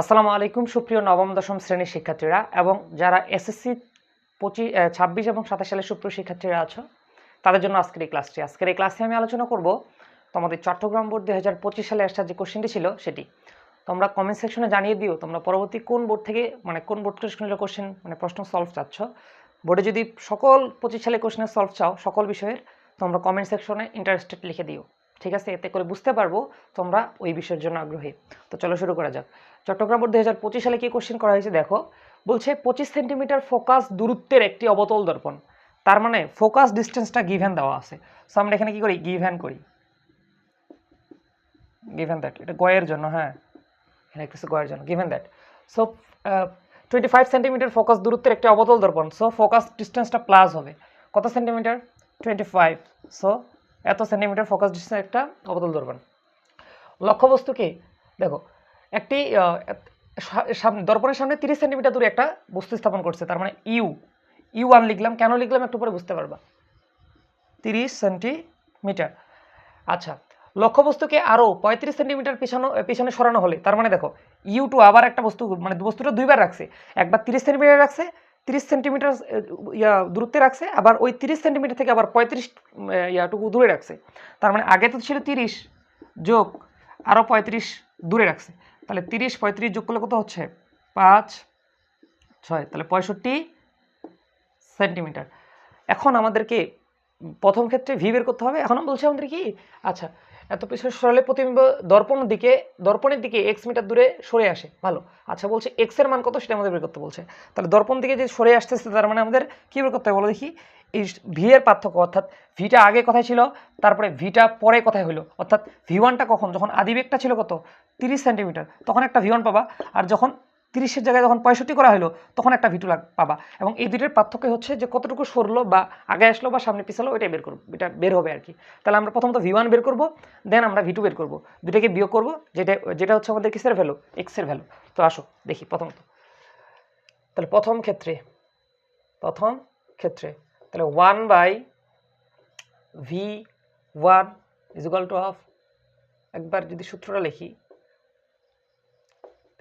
আসসালামু আলাইকুম, সুপ্রিয় নবম, দশম শ্রেণির শিক্ষার্থীরা এবং যারা এসএসসি পঁচিশ ছাব্বিশ এবং সাতাশ সালের সুপ্রিয় শিক্ষার্থীরা আছো, তাদের জন্য আজকের এই ক্লাসটি। আজকের এই ক্লাসে আমি আলোচনা করব তোমাদের চট্টগ্রাম বোর্ড দুই হাজার পঁচিশ সালে আসার যে কোশ্চেনটি ছিল সেটি। তোমরা কমেন্ট সেকশনে জানিয়ে দিও, তোমরা পরবর্তী কোন বোর্ড থেকে মানে কোন বোর্ড কোশ্চেনের কোশ্চেন মানে প্রশ্ন সলভ চাচ্ছ। বোর্ডে যদি সকল পঁচিশ সালে কোশ্চেনের সলভ চাও, সকল বিষয়ের, তোমরা কমেন্ট সেকশনে ইন্টারেস্টেড লিখে দিও। ঠিক আছে? এতে করে বুঝতে পারব তোমরা ওই বিষয়ের জন্য আগ্রহী। তো চলো শুরু করা যাক। চট্টগ্রাম বোর্ড দুই হাজার পঁচিশ সালে কি কোশ্চেন করা হয়েছে দেখো? বলছে পঁচিশ সেন্টিমিটার ফোকাস দূরত্বের একটি অবতল দর্পণ। তার মানে ফোকাস ডিস্টেন্সটা গিভেন দেওয়া আছে। সো আমরা এখানে কি করি? গিভেন করি। গিভেন দ্যাট এটা গয়ের জন্য হ্যাঁ। এখানে কিছু গয়ের জন্য given that so twenty five centimetre focus দূরত্বের একটি অবতল দর্পণ। সো ফোকাস ডিস্টেন্সটা প্লাস হবে। কত সেন্টিমিটার? টোয়েন্টি ফাইভ সো এত সেন্টিমিটার ফোকাস ডিস্টেন্স একটা অবতল দর্পণ লক্ষ্যবস্তুকে দেখো, একটি দর্পণের সামনে তিরিশ সেন্টিমিটার দূরে একটা বস্তু স্থাপন করছে, তার মানে ইউ। ইউ ওয়ান লিখলাম, কেন লিখলাম একটু পরে বুঝতে পারবা। তিরিশ সেন্টিমিটার আচ্ছা লক্ষ্যবস্তুকে আরও পঁয়ত্রিশ সেন্টিমিটার পিছানো পিছনে সরানো হলে, তার মানে দেখো, ইউ টু আবার একটা বস্তু মানে বস্তুটা দুইবার রাখছে, একবার তিরিশ সেন্টিমিটার রাখছে তিরিশ সেন্টিমিটার ইয়া, দূরত্বে রাখছে, আবার ওই তিরিশ সেন্টিমিটার থেকে আবার পঁয়ত্রিশ ইয়াটুকু দূরে রাখছে। তার মানে আগে তো ছিল তিরিশ যোগ আরও পঁয়ত্রিশ দূরে রাখছে। তাহলে তিরিশ, পঁয়ত্রিশ যোগ করলে কত হচ্ছে? পাঁচ, ছয়। তাহলে পঁয়ষট্টি সেন্টিমিটার। এখন আমাদেরকে প্রথম ক্ষেত্রে ভি বের করতে হবে। এখন বলছে আমাদের কি? আচ্ছা এত পিছনে সরালে প্রতিবিম্ব দর্পণের দিকে দর্পণের দিকে এক্স মিটার দূরে সরে আসে। ভালো। আচ্ছা বলছে এক্সের মান কত সেটা আমাদের বের করতে বলছে। তাহলে দর্পণ দিকে যে সরে আসতেছে, তার মানে আমাদের কী বের করতে হবে বলো দেখি? এই ভি এর পার্থক্য, অর্থাৎ ভিটা আগে কথায় ছিল, তারপরে ভিটা পরে কথায় হলো অর্থাৎ ভি ওয়ানটা কখন? যখন আদিবেগটা ছিল কত? তিরিশ সেন্টিমিটার। তখন একটা ভি ওয়ান পাবা। আর যখন তিরিশের জায়গায় যখন পঁয়ষট্টি করা হলো, তখন একটা ভিটু পাবা। এবং এই দুটোর পার্থক্য হচ্ছে যে কতটুকু সরলো বা আগে আসলো বা সামনে পিছালো, ওইটাই বের করব, এটা বের হবে আর কি। তাহলে আমরা প্রথমত ভি ওয়ান বের করব দেন আমরা ভি টু বের করব। দুটাকে বিয়োগ করব, যেটা যেটা হচ্ছে আমাদের কিসের ভ্যালু এক্সের ভ্যালু তো আসো, দেখি প্রথমত। তাহলে প্রথম ক্ষেত্রে প্রথম ক্ষেত্রে, তাহলে one by V one is equal to of একবার যদি সূত্রটা লিখি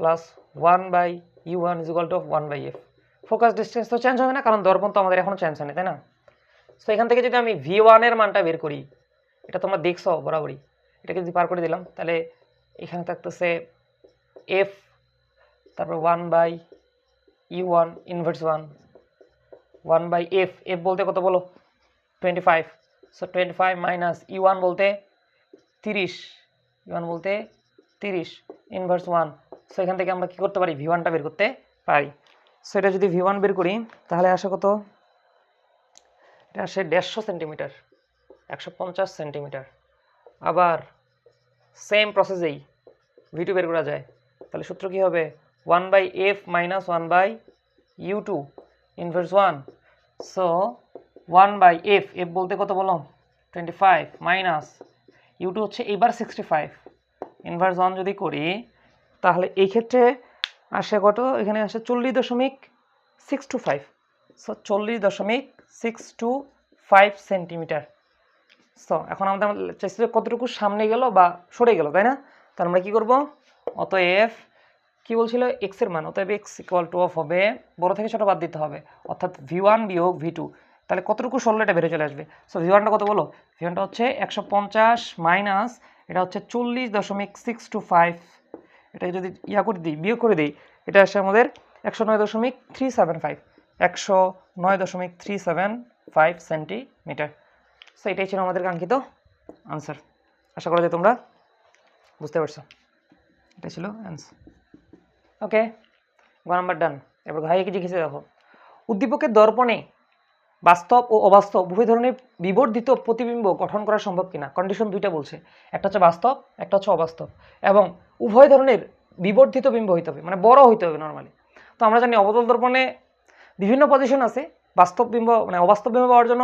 plus one by U one equal to of one by F focus distance তো চেঞ্জ হবে না, কারণ দর্পণ তো আমাদের এখনও চেঞ্জ হয়নি, তাই না? সো এখান থেকে যদি আমি ভি ওয়ানের মানটা বের করি, এটা তোমরা দেখছ বরাবরই, এটাকে যদি পার করে দিলাম, তাহলে এখানে থাকতেছে এফ তারপর one by U one inverse one one by F F বলতে কত বলো? Twenty five so twenty five minus E one বলতে তিরিশ ই ওয়ান বলতে তিরিশ ইনভার্স ওয়ান সো এখান থেকে আমরা কী করতে পারি? ভি ওয়ানটা বের করতে পারি। সো এটা যদি ভি ওয়ান বের করি, তাহলে আসে কত? এটা আসে দেড়শো সেন্টিমিটার, একশো পঞ্চাশ সেন্টিমিটার। আবার সেম প্রসেসেই ভি টু বের করা যায়। তাহলে সূত্র কী হবে? One by F minus one by U two inverse one so one by F F বলতে কত বললাম? Twenty five minus U two হচ্ছে এবার সিক্সটি ফাইভ ইনভার্স ওয়ান যদি করি তাহলে এই ক্ষেত্রে আসে কত? এখানে আসে চল্লিশ দশমিক সিক্স টু ফাইভ সো চল্লিশ দশমিক six two five centimetre so এখন আমাদের চাইছি যে কতটুকু সামনে গেল বা সরে গেল, তাই না? তার আমরা কী করব? অতএব কী বলছিল? এক্সের মান। অতএব এক্স ইকুয়াল টু অফ হবে, বড় থেকে ছোটো বাদ দিতে হবে। অর্থাৎ ভি ওয়ান বিয়োগ ভি টু তাহলে কতটুকু সরলে এটা বেড়ে চলে আসবে? সো ভি ওয়ানটা কত বলো? ভি ওয়ানটা হচ্ছে একশো পঞ্চাশ মাইনাস এটা হচ্ছে চল্লিশ দশমিক সিক্স টু ফাইভ এটা যদি ইয়া করে দিই, বিয়োগ করে দিই, এটা আসে আমাদের একশো নয় দশমিক থ্রি সেভেন ফাইভ, একশো নয় দশমিক three seven five centimetre. So এটাই ছিল আমাদের কাঙ্ক্ষিত আনসার আশা করা যায় তোমরা বুঝতে পারছ। এটা ছিল অ্যান্সার ওকে গ নাম্বার ডান এবার ঘাইকে জিজ্ঞেসে দেখো? উদ্দীপকের দর্পণে বাস্তব ও অবাস্তব উভয় ধরনের বিবর্ধিত প্রতিবিম্ব গঠন করা সম্ভব কিনা? কন্ডিশন দুইটা বলছে। একটা হচ্ছে বাস্তব, একটা হচ্ছে অবাস্তব। এবং উভয় ধরনের বিবর্ধিত বিম্ব হইতে হবে মানে বড় হইতে হবে নর্মালি তো আমরা জানি অবতল দর্পণে বিভিন্ন পজিশন আছে, বাস্তব বিম্ব মানে অবাস্তব বিম্ব পাওয়ার জন্য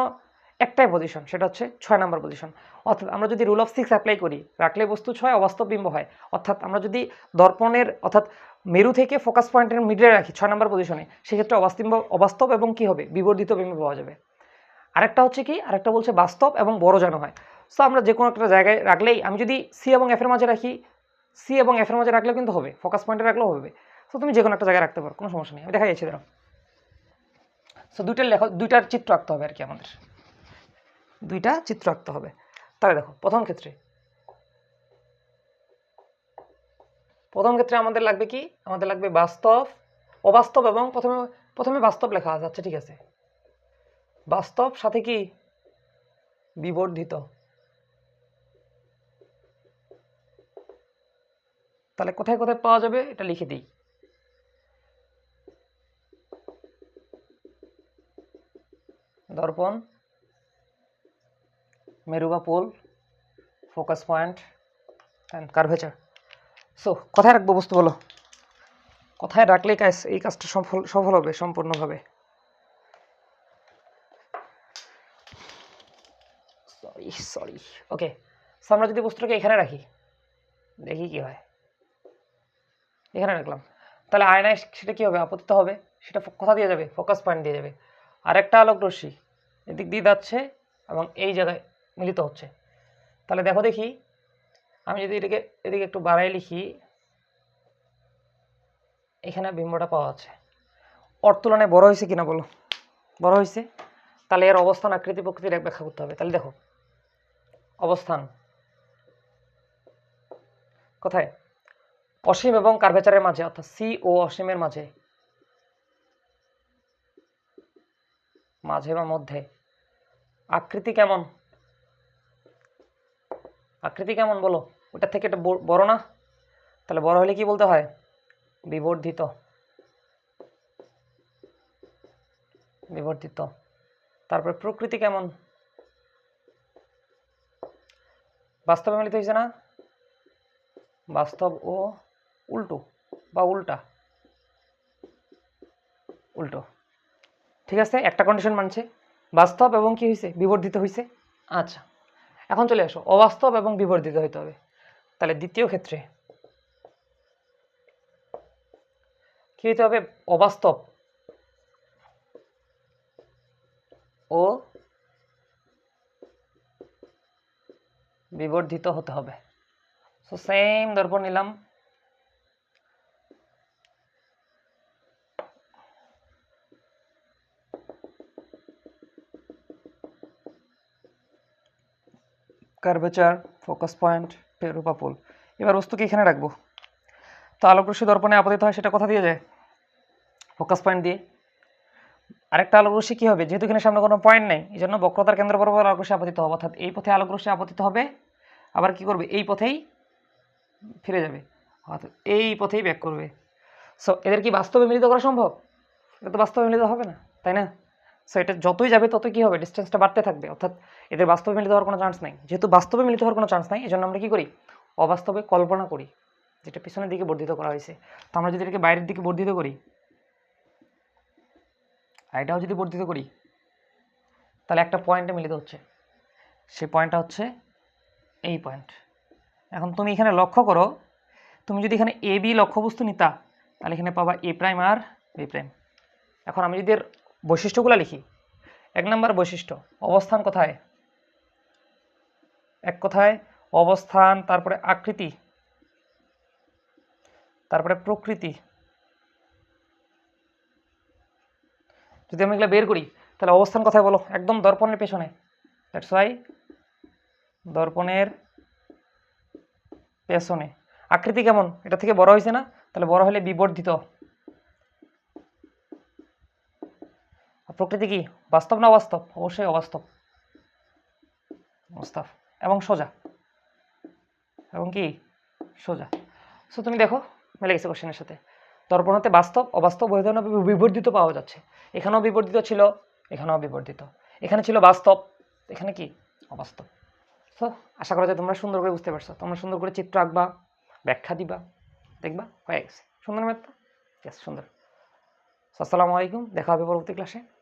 একটাই পজিশন সেটা হচ্ছে ছয় নম্বর পজিশন অর্থাৎ আমরা যদি রুল অফ সিক্স অ্যাপ্লাই করি, রাখলে বস্তু ছয়, অবাস্তব বিম্ব হয়। অর্থাৎ আমরা যদি দর্পণের, অর্থাৎ মেরু থেকে ফোকাস পয়েন্টের মিডলে রাখি ছয় নম্বর পজিশনে সেক্ষেত্রে অবাস্তব অবাস্তব এবং কি হবে? বিবর্ধিত বিম্ব পাওয়া যাবে। আরেকটা হচ্ছে কি? আরেকটা বলছে বাস্তব এবং বড় যেন হয়। সো আমরা যে কোনো একটা জায়গায় রাখলেই, আমি যদি সি এবং এফের মাঝে রাখি সি এবং এফের মাঝে রাখলেও কিন্তু হবে ফোকাস পয়েন্টে রাখলেও হবে। সো তুমি যে কোনো একটা জায়গায় রাখতে পারো, কোনো সমস্যা নেই। আমি দেখা যাচ্ছি দাঁড়াও। সো দুইটার লেখা দুইটার চিত্র আঁকতে হবে আর কি আমাদের। দুইটা চিত্র আঁকতে হবে। তাহলে দেখো, প্রথম ক্ষেত্রে প্রথম ক্ষেত্রে আমাদের লাগবে কি? আমাদের লাগবে বাস্তব, অবাস্তব এবং প্রথমে প্রথমে বাস্তব লেখা আচ্ছা ঠিক আছে। বাস্তব সাথে কি? বিবর্ধিত। তাহলে কোথায় কোথায় পাওয়া যাবে এটা লিখে দিই। দর্পণ মেরু বা pole focus point and curvature so কোথায় রাখব বস্তু বলো? কোথায় রাখলে কাজ এই কাজটা সফল সফল হবে সম্পূর্ণভাবে? সরি সরি ওকে সো আমরা যদি বস্তুটাকে এখানে রাখি, দেখি কি হয়। এখানে রাখলাম। তাহলে আয়নায় সেটা কী হবে? আপতিত হবে? সেটা কোথা দিয়ে যাবে ফোকাস পয়েন্ট দিয়ে যাবে। আরেকটা আলোক রশ্মি, এদিক দিয়ে যাচ্ছে এবং এই জায়গায় মিলিত হচ্ছে। তাহলে দেখো দেখি, আমি যদি এটাকে এদিকে একটু বাড়াই লিখি, এখানে বিম্বটা পাওয়া আছে ওর তুলনায় বড় হয়েছে কিনা বলো? বড় হয়েছে? তাহলে এর অবস্থান আকৃতি প্রকৃতির এক ব্যাখ্যা করতে হবে। তাহলে দেখো, অবস্থান। কোথায়? অসীম এবং কার্ভেচারের মাঝে, অর্থাৎ সি ও অসীমের মাঝে। মাঝে বা মধ্যে। আকৃতি কেমন? আকৃতি কেমন বলো? ওটা থেকে এটা বড় না? তাহলে বড় হলে কি বলতে হয়? বিবর্ধিত। বিবর্ধিত। তারপরে প্রকৃতি কেমন? বাস্তবে মিলিত হয়েছে না? বাস্তব ও উল্টো বা উল্টা। উল্টো। ঠিক আছে, একটা কন্ডিশন মানছে। বাস্তব এবং কি হয়েছে বিবর্ধিত হয়েছে আচ্ছা এখন চলে আসো। অবাস্তব এবং বিবর্ধিত হইতে হবে। তাহলে দ্বিতীয় ক্ষেত্রে কি হইতে হবে? অবাস্তব ও বিবর্ধিত হতে হবে। সো সেম দর্পণ নিলাম। কার্ভেচার ফোকাস পয়েন্ট পেরুপা পোল এবার বস্তুকে এখানে রাখব। তো আলোকরশ্মি দর্পণে আপতিত হয়, সেটা কোথা দিয়ে যায়। ফোকাস পয়েন্ট দিয়ে। আরেকটা আলোকরশ্মি কী হবে? যেহেতু এখানে সামনে কোনো পয়েন্ট নেই এই জন্য বক্রতার কেন্দ্র বরাবর আলোকরশ্মি আপতিত হবে, অর্থাৎ এই পথে আলোকরশ্মি আপতিত হবে, আবার কি করবে? এই পথেই ফিরে যাবে, অর্থাৎ এই পথেই ব্যাক করবে। সো এদের কি বাস্তবে মিলিত করা সম্ভব? এটা তো বাস্তবে মিলিত হবে না, তাই না? সো এটা যতই যাবে, ততই কী হবে? ডিস্টেন্সটা বাড়তে থাকবে। অর্থাৎ এদের বাস্তবে মিলিত হওয়ার কোনো চান্স নাই। যেহেতু বাস্তবে মিলিত হওয়ার কোনো চান্স নাই এই জন্য আমরা কী করি? অবাস্তবে কল্পনা করি, যেটা পিছনের দিকে বর্ধিত করা হয়েছে। তো আমরা যদি এটাকে বাইরের দিকে বর্ধিত করি, আর এটাও যদি বর্ধিত করি, তাহলে একটা পয়েন্টে মিলিত হচ্ছে। সেই পয়েন্টটা হচ্ছে এই পয়েন্ট এখন তুমি এখানে লক্ষ্য করো, তুমি যদি এখানে এ বি লক্ষ্যবস্তু নিতা, তাহলে এখানে পাবা এ প্রাইম আর বি প্রাইম এখন আমি যদি এর বৈশিষ্ট্যগুলো লিখি এক নম্বর বৈশিষ্ট্য, অবস্থান কোথায়? এক কথায়, অবস্থান, তারপরে আকৃতি, তারপরে প্রকৃতি। যদি আমি এগুলো বের করি, তাহলে অবস্থান কোথায় বলো? একদম দর্পণের পেছনে। দ্যাটস ওয়াই দর্পণের পেছনে। আকৃতি কেমন? এটা থেকে বড় হয়েছে না? তাহলে বড় হলে বিবর্ধিত। প্রকৃতি কি? বাস্তব না অবাস্তব? অবশ্যই অবাস্তব। বাস্তব এবং সোজা। এবং কি? সোজা। সো তুমি দেখো, মিলে গেছে কোশ্চেনের সাথে। দর্পণ হতে বাস্তব, অবাস্তব ধরনের বিবর্ধিত পাওয়া যাচ্ছে। এখানেও বিবর্ধিত ছিল, এখানেও বিবর্ধিত। এখানে ছিল বাস্তব, এখানে কি? অবাস্তব। সো আশা করা যায় তোমরা সুন্দর করে বুঝতে পারছ। তোমরা সুন্দর করে চিত্র আঁকবা, ব্যাখ্যা দিবা, দেখবা, হয়ে গেছে। সুন্দর ইয়েস সুন্দর। আসসালামু আলাইকুম। দেখা হবে পরবর্তী ক্লাসে